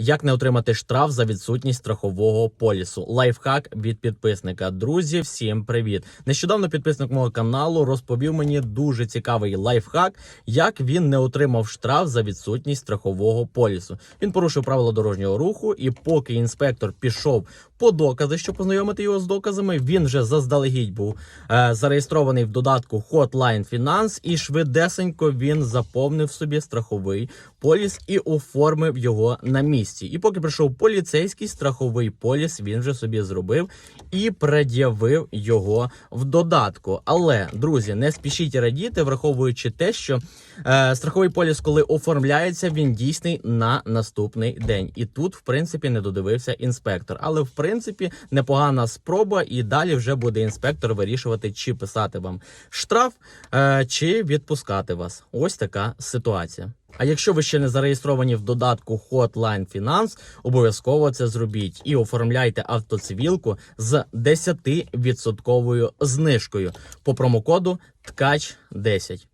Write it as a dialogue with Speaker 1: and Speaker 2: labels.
Speaker 1: Як не отримати штраф за відсутність страхового полісу? Лайфхак від підписника. Друзі, всім привіт! Нещодавно підписник мого каналу розповів мені дуже цікавий лайфхак, як він не отримав штраф за відсутність страхового полісу. Він порушив правила дорожнього руху, і поки інспектор пішов по докази, щоб познайомити його з доказами, він вже заздалегідь був е, зареєстрований в додатку Hotline Finance і швидесенько він заповнив собі страховий поліс і оформив його на місці. І поки прийшов поліцейський страховий поліс, він вже собі зробив і пред'явив його в додатку. Але друзі, не спішіть радіти, враховуючи те, що е, страховий поліс, коли оформляється, він дійсний на наступний день. І тут, в принципі, не додивився інспектор. Але в принципі непогана спроба, і далі вже буде інспектор вирішувати, чи писати вам штраф, е, чи відпускати вас. Ось така ситуація. А якщо ви ще не зареєстровані в додатку Hotline Finance, обов'язково це зробіть і оформляйте автоцивілку з 10% знижкою по промокоду ткач 10